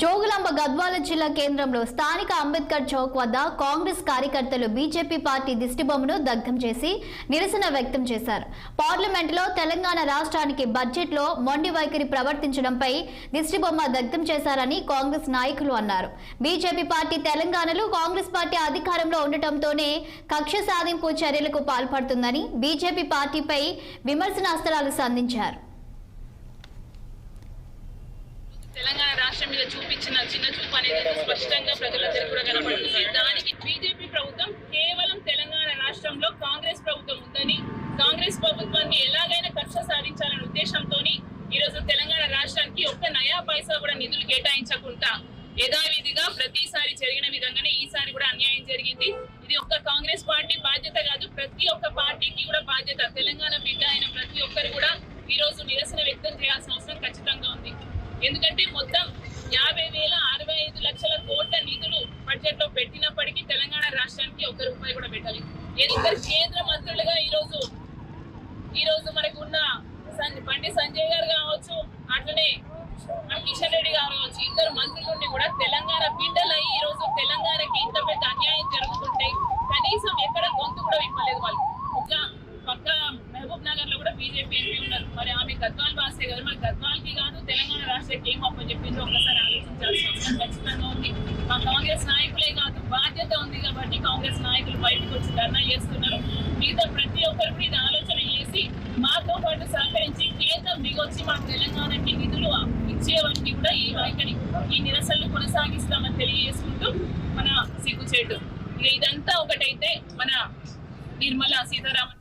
జోగులాంబ గద్వాల జిల్లా కేంద్రంలో స్థానిక అంబేద్కర్ చౌక్ వద్ద కాంగ్రెస్ కార్యకర్తలు బీజేపీ పార్టీ దిష్టిబొమ్మను దగ్ధం చేసి నిరసన వ్యక్తం చేశారు. పార్లమెంటులో తెలంగాణ రాష్ట్రానికి బడ్జెట్లో మొండి వైఖరి ప్రవర్తించడంపై దిష్టిబొమ్మ దగ్ధం చేశారని కాంగ్రెస్ నాయకులు అన్నారు. బీజేపీ పార్టీ తెలంగాణలో కాంగ్రెస్ పార్టీ అధికారంలో ఉండటంతోనే కక్ష సాధింపు చర్యలకు పాల్పడుతుందని బీజేపీ పార్టీపై విమర్శనాస్త్రాలు సంధించారు తెలంగాణ రాష్ట్రం మీద చూపించిన చిన్న చూపు అనేది స్పష్టంగా ప్రజలందరూ కూడా కనబడుతుంది దానికి బీజేపీ ప్రభుత్వం కేవలం తెలంగాణ రాష్ట్రంలో కాంగ్రెస్ ప్రభుత్వం ఉందని కాంగ్రెస్ ప్రభుత్వాన్ని ఎలాగైనా కక్ష సాధించాలనే ఉద్దేశంతో ఈ రోజు తెలంగాణ రాష్ట్రానికి ఒక్క నయా పైసా కూడా నిధులు కేటాయించకుండా యథావిధిగా ప్రతిసారి జరిగిన విధంగానే ఈసారి కూడా అన్యాయం జరిగింది. ఇది ఒక్క కాంగ్రెస్ పార్టీ బాధ్యత కాదు ప్రతి ఒక్క పార్టీకి కూడా బాధ్యత. తెలంగాణ బిడ్డ అయిన ప్రతి ఒక్కరు కూడా ఈ రోజు నిరసన వ్యక్తం చేయాల్సిన పెట్టినప్పటికీ తెలంగాణ రాష్ట్రానికి ఒక్క రూపాయి కూడా పెట్టాలి. ఇద్దరు కేంద్ర మంత్రులుగా ఈ రోజు ఈ రోజు మనకు ఉన్న సం- బండి సంజయ్ గారు కావచ్చు అట్లనే కిషన్ రెడ్డి గారు కావచ్చు ఇద్దరు మంత్రులు నుండి కూడా తెలంగాణ బిడ్డలై ఈ రోజు తెలంగాణకి ఇంత పెద్ద అన్యాయం జరుగుతుంటే కనీసం ఎక్కడ గొంతు కూడా విప్పలేదు వాళ్ళు. ఒక పక్క మహబూబ్ నగర్లో కూడా బీజేపీ ఎంపీ ఉన్నారు. మరి ఆమె గద్వాల్ బాసే కదా మరి గద్వాల్కి కాదు తెలంగాణ రాష్ట్రానికి ఏం అప్పని చెప్పిందో ఒకసారి ఆలోచించాల్సిన అవసరం ఖచ్చితంగా ఉంది. మా కాంగ్రెస్ నాయకులే కాదు బాధ్యత ఉంది కాబట్టి కాంగ్రెస్ నాయకులు బయటకు వచ్చి ధర్నా చేస్తున్నారు. మిగతా ప్రతి ఒక్కరి మీద ఇది ఆలోచన చేసి మాతో పాటు సహకరించి కేంద్రం దిగొచ్చి మా తెలంగాణకి నిధులు ఇచ్చేవన్నీ కూడా ఈ వైఖరి ఈ నిరసనలు కొనసాగిస్తామని తెలియజేసుకుంటూ మన సిగ్గుచేటు. ఇక ఇదంతా ఒకటైతే మన నిర్మలా సీతారామన్